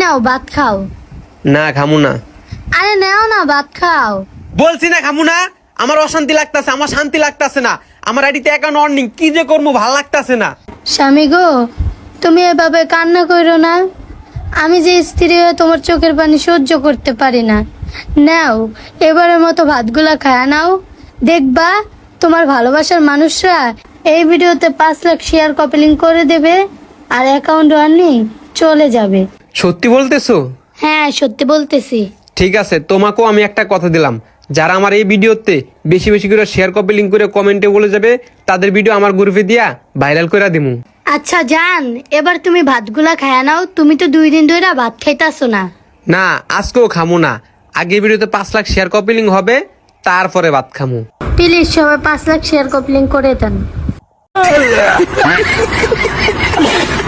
নাও ভাত খাও। না খামু না। আরে নাও না ভাত খাও। বলছি না খামু না। আমার অশান্তি লাগতাছে আমার শান্তি লাগতাছে না। আমার আইডিতে অ্যাকাউন্ট অর্নিং কি যে করব ভালো লাগতাছে না। স্বামী গো তুমি এভাবে কান্না করো না। আমি যে স্ত্রী হয়ে তোমার চোখের পানি সহ্য করতে পারি না। নাও এবারের মতো ভাতগুলা খায়া নাও। দেখবা তোমার ভালোবাসার মানুষরা এই ভিডিওতে পাঁচ লাখ শেয়ার কপিলিং করে দেবে আর অ্যাকাউন্ট আর্নিং চলে যাবে। সত্যি বলতেছো? হ্যাঁ সত্যি বলতেছি। ঠিক আছে তোমাকেও আমি একটা কথা দিলাম। যারা আমার এই ভিডিওতে বেশি বেশি করে শেয়ার কপি লিঙ্ক করে কমেন্টে বলে যাবে তাদের ভিডিও আমার গ্রুপে দিয়া ভাইরাল করে দিমু। আচ্ছা জান এবার তুমি ভাতগুলা খায়া নাও তুমি তো দুই দিন ধরে ভাত খাইতাছো না। না আজকেও খামু না। আগে ভিডিওতে পাঁচ লাখ শেয়ার কপি লিঙ্ক হবে তারপরে ভাত খামু। প্লিজ সবাই পাঁচ লাখ শেয়ার কপিলিং করে দেন।